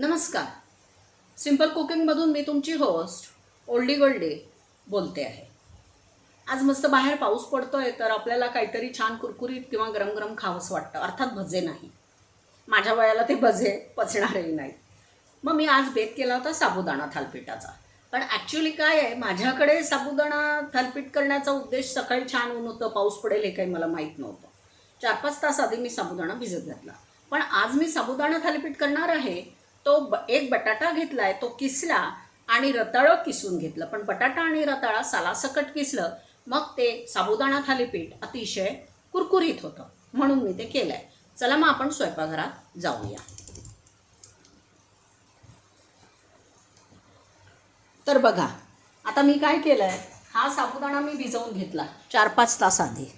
नमस्कार. सिंपल कुकिंगमधून मी तुमची होस्ट ओल्डी गोल्डी बोलते आहे. आज मस्त बाहेर पाऊस पडतो आहे तर आपल्याला काहीतरी छान कुरकुरीत किंवा गरम गरम खावंसं वाटतं. अर्थात भजे नाही. माझ्या वयाला ते भजे पचणारही नाही. मग मी आज बेत केला होता साबुदाणा थालपीठाचा. पण ॲक्च्युली काय आहे माझ्याकडे साबुदाणा थालपीठ करण्याचा उद्देश सकाळी छान ऊन होतं पाऊस पडेल हे काही मला माहीत नव्हतं. चार पाच तास आधी मी साबुदाणा भिजत घातला. पण आज मी साबुदाणा थालीपीठ करणार आहे तो एक बटाटा घेतलाय तो किसला आणि रताळं किसून घेतलं. पण बटाटा आणि रताळा सालासकट किसलं मग ते साबुदाणा थालीपीठ अतिशय कुरकुरीत होतं. म्हणून मी ते केलंय. चला मग आपण स्वयंपाकघरात जाऊया. तर बघा आता मी काय केलंय? हा साबुदाणा मी भिजवून घेतला चार पाच तास आधी.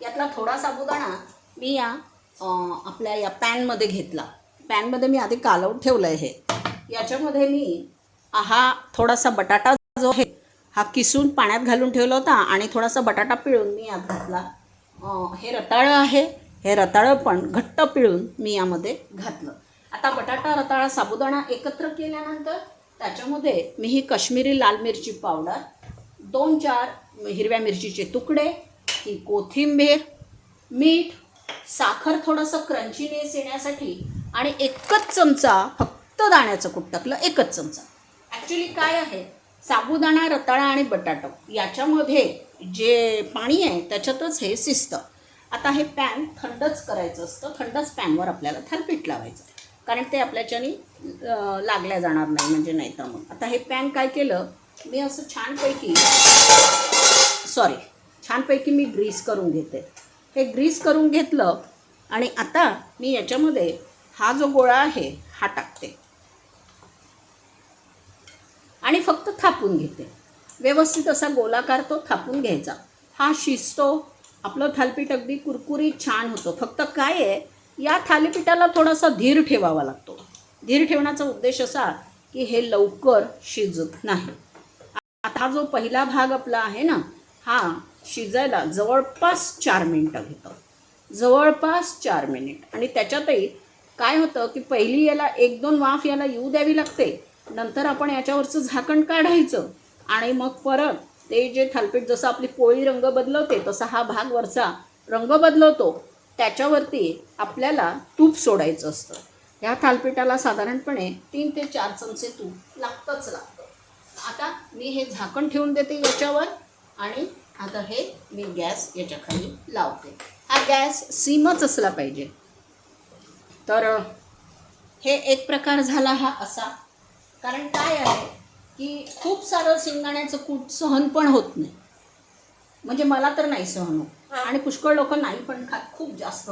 यातला थोडा साबुदाणा मी या आपल्या या पॅनमध्ये घेतला. पॅनमध्ये मी आधी कालवून ठेवलं आहे हे. याच्यामध्ये मी हा थोडासा बटाटा जो आहे हा किसून पाण्यात घालून ठेवला होता आणि थोडासा बटाटा पिळून मी यात घातला. हे रताळं आहे. हे रताळं पण घट्ट पिळून मी यामध्ये घातलं. आता बटाटा रताळा साबुदाणा एकत्र केल्यानंतर त्याच्यामध्ये मी ही काश्मीरी लाल मिरची पावडर दोन चार हिरव्या मिरचीचे तुकडे ही कोथिंबीर मीठ साखर थोडंसं क्रंचीनेस येण्यासाठी आणि एकच चमचा फक्त दाण्याचं कूट टाकलं एकच चमचा. ॲक्च्युली काय आहे? साबुदाणा रताळा आणि बटाटा याच्यामध्ये जे पाणी आहे त्याच्यातच हे शिजतं. आता हे पॅन थंडच करायचं असतं थंडच पॅनवर आपल्याला थालपीठ लावायचं. कारण ते आपल्याच्यानी लागल्या जाणार नाही म्हणजे नाही तर मग. आता हे पॅन काय केलं? मी असं छानपैकी सॉरी छानपैकी मी ग्रीस करून घेते. हे ग्रीस करून घेतलं आणि आता मी याच्यामध्ये हा जो गोळा आहे हा टाकते. आणि फक्त थापून घेते. व्यवस्थित असा गोलाकार तो थापून घ्यायचा. हा शिजतो. आपलं थालपीठ अगदी कुरकुरीत छान होतं. फक्त काय आहे या थालीपीठाला थोडासा धीर ठेवावा लागतो. धीर ठेवण्याचा उद्देश असा की हे लवकर शिजत नाही. आता जो पहिला भाग आपला आहे ना हा शिजायला जवळपास चार मिनटं घेतो. जवळपास चार मिनिट. आणि त्याच्यातही काय होतं की पहिली याला एक दोन वाफ याला येऊ द्यावी लागते. नंतर आपण याच्यावरचं झाकण काढायचं. आणि मग परत ते जे थालपीठ जसं आपली पोळी रंग बदलवते तसा हा भाग वरचा रंग बदलवतो. त्याच्यावरती आपल्याला तूप सोडायचं असतं. ह्या थालपीठाला साधारणपणे तीन ते चार चमचे तूप लागतंच लागतं. आता मी हे झाकण ठेवून देते याच्यावर आणि आता हे मी गॅस याच्याखाली लावते. हा गॅस सीमच असला पाहिजे. तर हे एक प्रकार झाला हा असा. कारण काय आहे की खूप सारं शेंगदाण्याचं कूट सहन पण होत नाही. म्हणजे मला तर नाही सहन होत. आणि पुष्कळ लोक नाही पण खात खूप जास्त.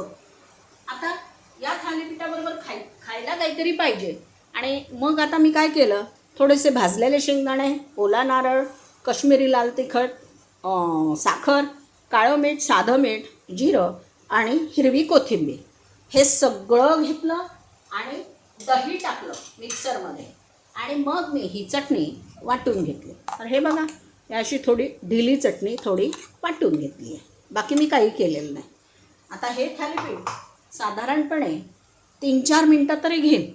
आता या थालीपीठाबरोबर खाय खायला काहीतरी पाहिजे. आणि मग आता मी काय केलं? थोडेसे भाजलेले शेंगदाणे ओला नारळ काश्मीरी लाल तिखट साखर काळं मीठ साधं मीठ जिरं आणि हिरवी कोथिंबीर. हे सगळं घेतलं आणि दही टाकलं मिक्सरमध्ये. आणि मग मी ही चटणी वाटून घेतली. तर हे बघा अशी थोडी ढिली चटणी थोडी वाटून घेतली आहे. बाकी मी काही केलेलं नाही. आता हे थालीपीठ साधारणपणे तीन चार मिनटं तरी घेईन.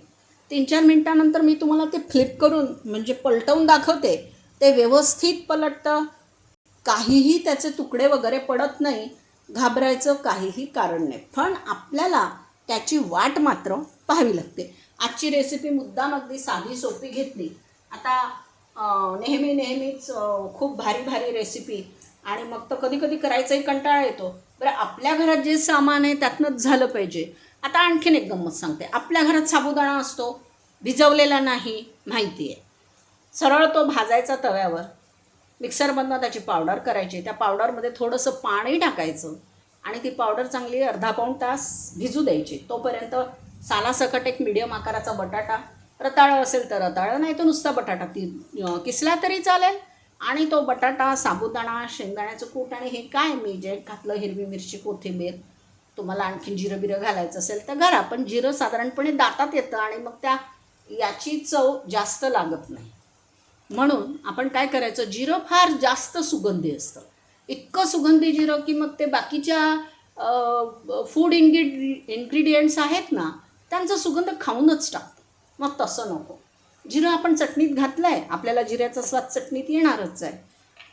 तीन चार मिनटानंतर मी तुम्हाला ते फ्लिप करून म्हणजे पलटवून दाखवते ते व्यवस्थित पलटतं. काहीही त्याचे तुकडे वगैरे पडत नाही. घाबरायचं काहीही कारण नाही. पण आपल्याला त्याची वाट मात्र पाहावी लागते. आजची रेसिपी मुद्दाम अगदी साधी सोपी घेतली. आता नेहमी नेहमीच खूप भारी भारी रेसिपी आणि मग तर कधी कधी करायचाही कंटाळा येतो. बरं आपल्या घरात जे सामान आहे त्यातनंच झालं पाहिजे. आता आणखीन एक गंमत सांगते. आपल्या घरात साबुदाणा असतो भिजवलेला नाही माहिती आहे सरळ तो भाजायचा तव्यावर. मिक्सरमधनं त्याची पावडर करायची. त्या पावडरमध्ये थोडंसं पाणी टाकायचं. आणि ती पावडर चांगली अर्धा पाऊण तास भिजू द्यायची. तोपर्यंत सालासकट एक मिडियम आकाराचा बटाटा रताळं असेल तर रताळं नाही तर नुसता बटाटा ती किसला तरी चालेल. आणि तो बटाटा साबुदाणा शेंगदाण्याचं कूट आणि हे काय मी जे घातलं हिरवी मिरची कोथिंबीर तुम्हाला आणखीन जिरं बिरं घालायचं असेल तर घरा पण जिरं साधारणपणे दातात येतं आणि मग त्या याची चव जास्त लागत नाही. म्हणून आपण काय करायचं जिरं फार जास्त सुगंधी असतं. इतकं सुगंधी जिरं की मग ते बाकीच्या फूड इन्ग्रिड इन्ग्रिडियंट्स आहेत ना त्यांचा सुगंध खाऊनच टाकतो. मग तसं नको. जिरं आपण चटणीत घातलं आहे आपल्याला जिऱ्याचा स्वाद चटणीत येणारच आहे.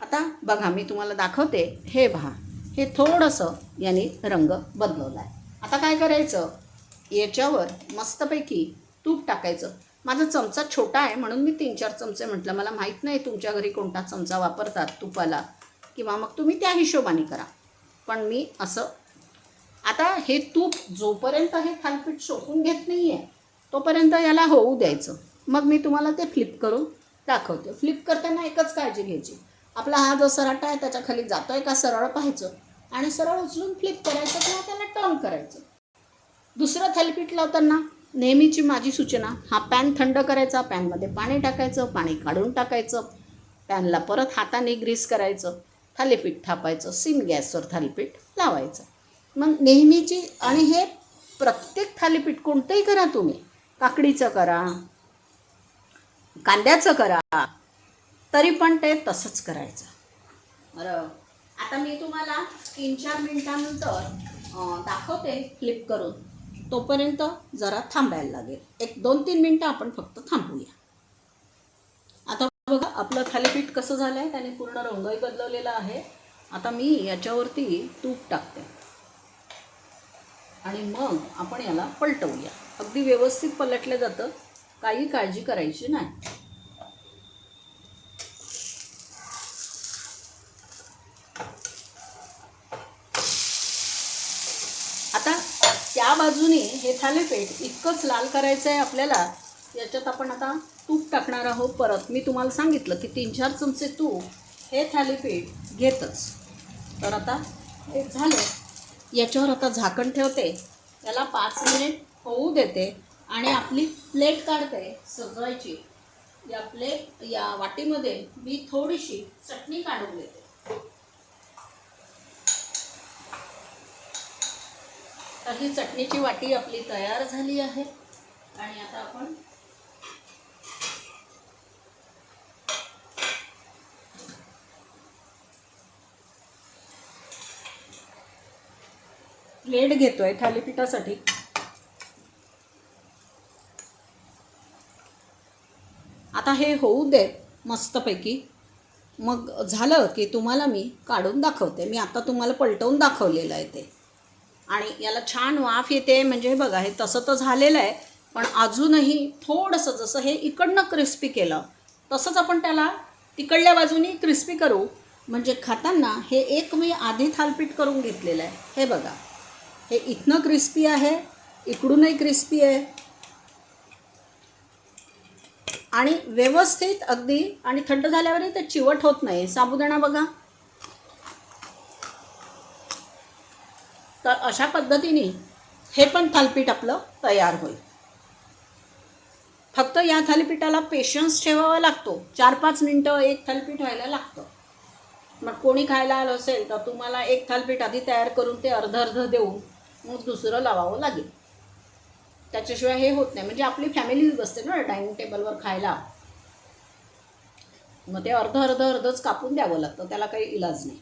आता बघा मी तुम्हाला दाखवते. हे पहा हे थोडंसं याने रंग बदलवला आहे आता काय करायचं? याच्यावर मस्तपैकी तूप टाकायचं. माझा चमचा छोटा आहे म्हणून मी तीन चार चमचे म्हटलं. मला माहीत नाही तुमच्या घरी कोणता चमचा वापरतात तुपाला. किंवा मग तुम्ही त्या हिशोबाने करा. पण मी असं आता हे तूप जोपर्यंत हे थालपीठ शोषून घेत नाही आहे तोपर्यंत याला होऊ द्यायचं. मग मी तुम्हाला ते फ्लिप करून दाखवते. फ्लिप करताना एकच काळजी घ्यायची. आपला हा जो सराटा आहे त्याच्याखाली आहे का सरळ पाहायचं आणि सरळ उचलून फ्लिप करायचं किंवा त्याला टर्न करायचं. दुसरं थालीपीठ लावताना नेहमीची माझी सूचना हा पॅन थंड करायचा पॅनमध्ये पाणी टाकायचं पाणी काढून टाकायचं पॅनला परत हाताने ग्रीस करायचं. थालीपीठ थापायचं सिम गॅसवर थालीपीठ लावायचं. मग नेहमीची आणि हे प्रत्येक थालीपीठ कोणतंही करा तुम्ही. काकडीचं करा कांद्याचं करा तरी पण ते तसंच करायचं. बरं. आता मी तुम्हाला तीन चार मिनटानंतर दाखवते फ्लिप करून. तोपर्यंत जरा थांबायला लागेल. एक दोन तीन मिनटं आपण फक्त थांबूया. बघा आपलं थालीपीठ कसं झालं आहे त्याने पूर्ण रंगही बदलवलेला आहे. आता मी याच्यावरती तूप टाकते. आणि मग आपण याला पलटवूया. अगदी व्यवस्थित पलटलं जातं. काही काळजी करायची नाही. आता त्या बाजूने हे थालीपीठ इतकंच लाल करायचं आहे आपल्याला याच्यात आपण आता तूप टाकणार आहोत परत. मी तुम्हाला सांगितलं की तीन चार चमचे तूप हे थालीपीठ घेतच. तर आता हे झालं. याच्यावर आता झाकण ठेवते. त्याला पाच मिनिट होऊ देते आणि आपली प्लेट काढते सजवायची. या प्लेट या वाटीमध्ये मी थोडीशी चटणी काढून देते तर ही चटणीची वाटी आपली तयार झाली आहे. आणि आता आपण प्लेट घेतोय थालीपीठासाठी. आता हे होऊ दे मस्तपैकी. मग झालं की तुम्हाला मी काढून दाखवते. मी आता तुम्हाला पलटवून दाखवलेलं आहे ते. आणि याला छान वाफ येते. म्हणजे बघा हे तसं तर झालेलं आहे पण अजूनही थोडंसं जसं हे इकडनं क्रिस्पी केलं तसंच आपण त्याला तिकडल्या बाजूनी क्रिस्पी करू. म्हणजे खाताना हे एक मी आधी थालपीठ करून घेतलेलं आहे. हे बघा. हे इथनं क्रिस्पी आहे इकडूनही क्रिस्पी आहे. आणि व्यवस्थित अगदी आणि थंड झाल्यावरही ते चिवट होत नाही. साबुदाणा बघा. तर अशा पद्धतीने हे पण थालपीठ आपलं तयार होईल. फक्त या थालीपीठाला पेशन्स ठेवावा लागतो. चार पाच मिनटं एक थालीपीठ व्हायला लागतं. मग कोणी खायला आलं असेल तर तुम्हाला एक थालीपीठ आधी तयार करून ते अर्ध अर्ध देऊन मग दुसरं लावावं लागेल. त्याच्याशिवाय हे होत नाही. म्हणजे आपली फॅमिलीच बसते ना डायनिंग टेबलवर खायला. मग ते अर्ध अर्ध अर्धच कापून द्यावं लागतं. त्याला काही इलाज नाही.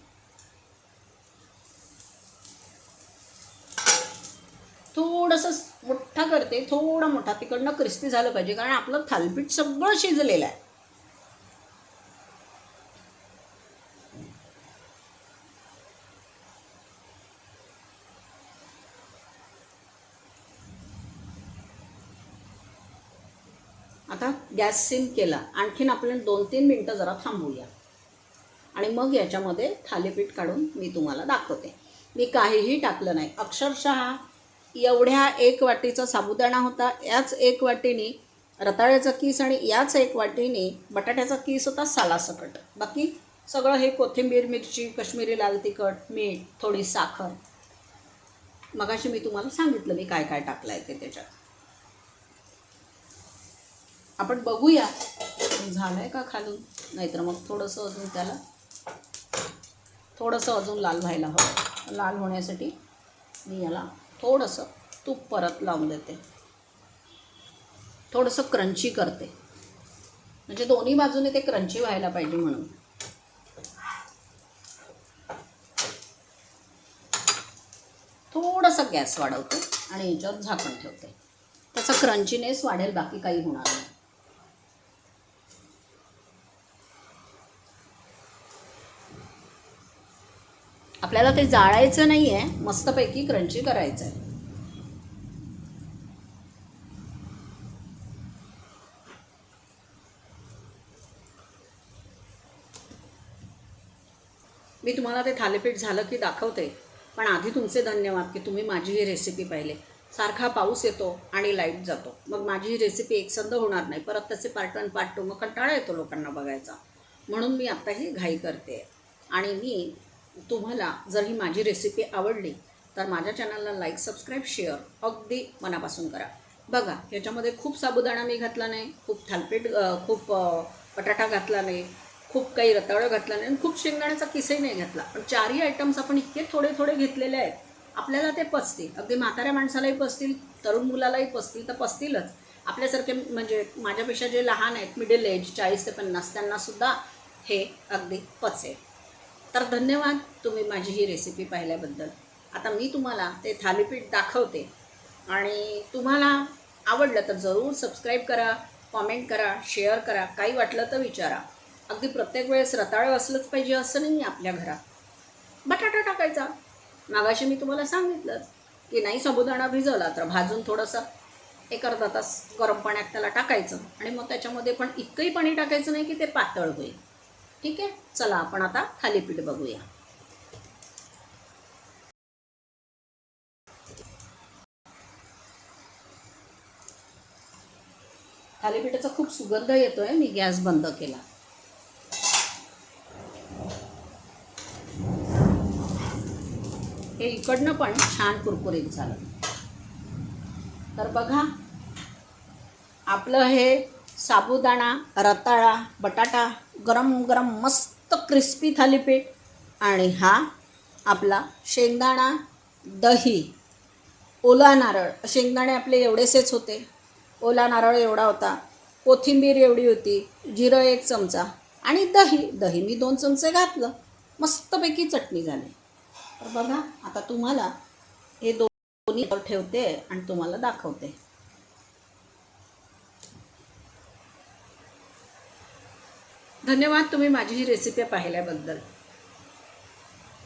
थोडंसं मोठा करते. थोडा मोठा. तिकडनं क्रिस्पी झालं पाहिजे. कारण आपलं थालपीठ सगळं शिजलेलं आहे आता गॅस सिम केला. आणखीन आपण दोन तीन मिनटं जरा थांबूया. आणि मग याच्यामध्ये थालीपीठ काढून मी तुम्हाला दाखवते. मी काहीही टाकलं नाही. अक्षरशः एवढ्या एक वाटीचा साबुदाणा होता. याच एक वाटीने रताळ्याचा किस आणि याच एक वाटीने बटाट्याचा किस होता सालासकट. बाकी सगळं हे कोथिंबीर मिरची कश्मीरी लाल तिखट मीठ थोडी साखर. मगाशी मी तुम्हाला सांगितलं मी काय काय टाकलं आहे ते त्याच्यात. आपण बघूया. झालं आहे का खालून? नाहीतर मग थोडंसं अजून त्याला थोडंसं अजून लाल व्हायला हवं. लाल होण्यासाठी मी याला थोडंसं तूप परत लावून देते. थोडंसं क्रंची करते. म्हणजे दोन्ही बाजूने ते क्रंची व्हायला पाहिजे म्हणून. थोडंसं गॅस वाढवते आणि याच्यावर झाकण ठेवते. त्याचा क्रंचीनेस वाढेल बाकी काही होणार नाही. आपल्याला ते जाळायचं नाही आहे मस्तपैकी क्रंची करायचं आहे मी तुम्हाला ते थालीपीठ झालं की दाखवते पण आधी तुमचे धन्यवाद की तुम्ही माझी ही रेसिपी पाहिले. सारखा पाऊस येतो आणि लाइट जातो. मग माझी ही रेसिपी एकसंध होणार नाही. परत त्याचे पार्ट वन पार्ट टू मग कंटाळा येतो लोकांना बघायचा. म्हणून मी आत्ता ही घाई करते. आणि मी तुम्हाला जर ही माझी रेसिपी आवडली तर माझ्या चॅनलला लाईक सबस्क्राईब शेअर अगदी मनापासून करा. बघा याच्यामध्ये खूप साबुदाणा मी घातला नाही खूप थालपीठ खूप बटाटा घातला नाही खूप काही रताळं घातला नाही आणि खूप शेंगदाण्याचा किसही नाही घातला. पण चारही आयटम्स आपण इतके थोडे थोडे घेतलेले आहेत आपल्याला ते पचतील. अगदी म्हाताऱ्या माणसालाही पचतील तरुण मुलालाही पचतील तर पचतीलच. आपल्यासारखे म्हणजे माझ्यापेक्षा जे लहान आहेत मिडल एज चाळीस ते पन्नास त्यांनासुद्धा हे अगदी पचेल. तर धन्यवाद तुम्ही माझी ही रेसिपी पाहिल्याबद्दल. आता मी तुम्हाला ते थालीपीठ दाखवते. आणि तुम्हाला आवडलं तर जरूर सबस्क्राईब करा कॉमेंट करा शेअर करा काही वाटलं तर विचारा. अगदी प्रत्येक वेळेस रताळं असलंच पाहिजे असं नाही आपल्या घरात. बटाटा टाकायचा. मागाशी मी तुम्हाला सांगितलंच की नाही साबुदाणा भिजवला तर भाजून थोडंसं एक अर्धा तास गरम पाण्यात त्याला टाकायचं. आणि मग त्याच्यामध्ये पण इतकंही पाणी टाकायचं नाही की ते पातळ होईल. ठीक आहे? चला आपण आता थालीपीठ बघूया. थालीपीठाचा खूप सुगंध येतोय मी गॅस बंद केला. हे इकडनं पण छान कुरकुरीत झालं. तर बघा आपलं हे साबुदाणा रताळा बटाटा गरम गरम मस्त क्रिस्पी थालीपीठ आणि हा आपला शेंगदाणा दही ओला नारळ. शेंगदाणे आपले एवढेसेच होते. ओला नारळ एवढा होता. कोथिंबीर एवढी होती. जिरं एक चमचा आणि दही. दही मी दोन चमचे घातलं. मस्तपैकी चटणी झाली. तर बघा आता तुम्हाला हे दोन्ही ठेवते आणि तुम्हाला दाखवते. धन्यवाद तुम्ही माझी ही रेसिपी पाहिल्याबद्दल.